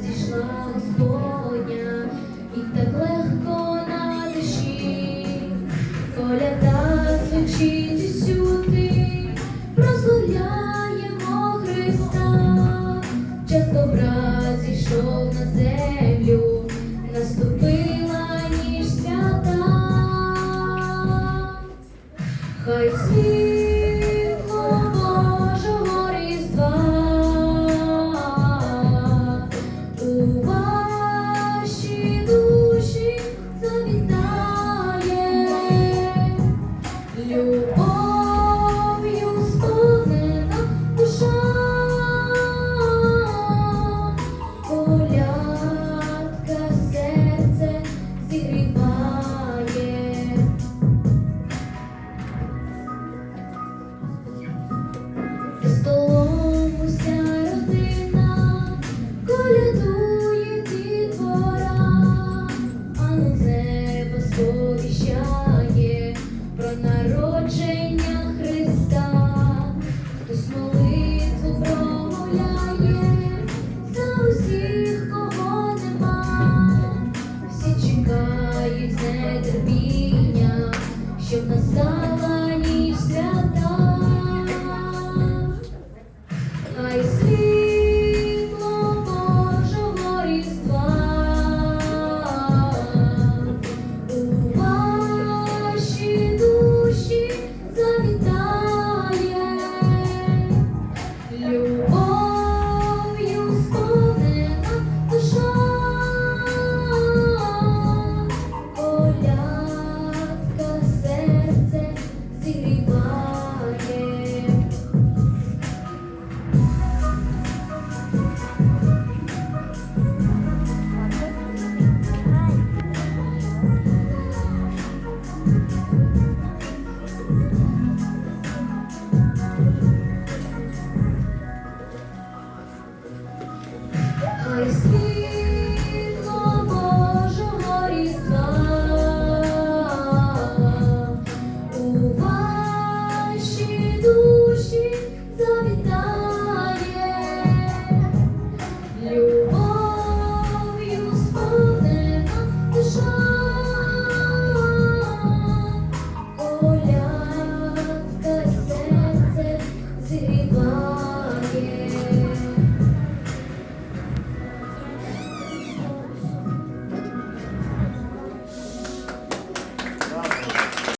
Зійшла Господня і так прийшов на землю, наступила ніж свята, хай світло Божого різдва у ваші душі завітає. чекають з нетерпінням, щоб настала.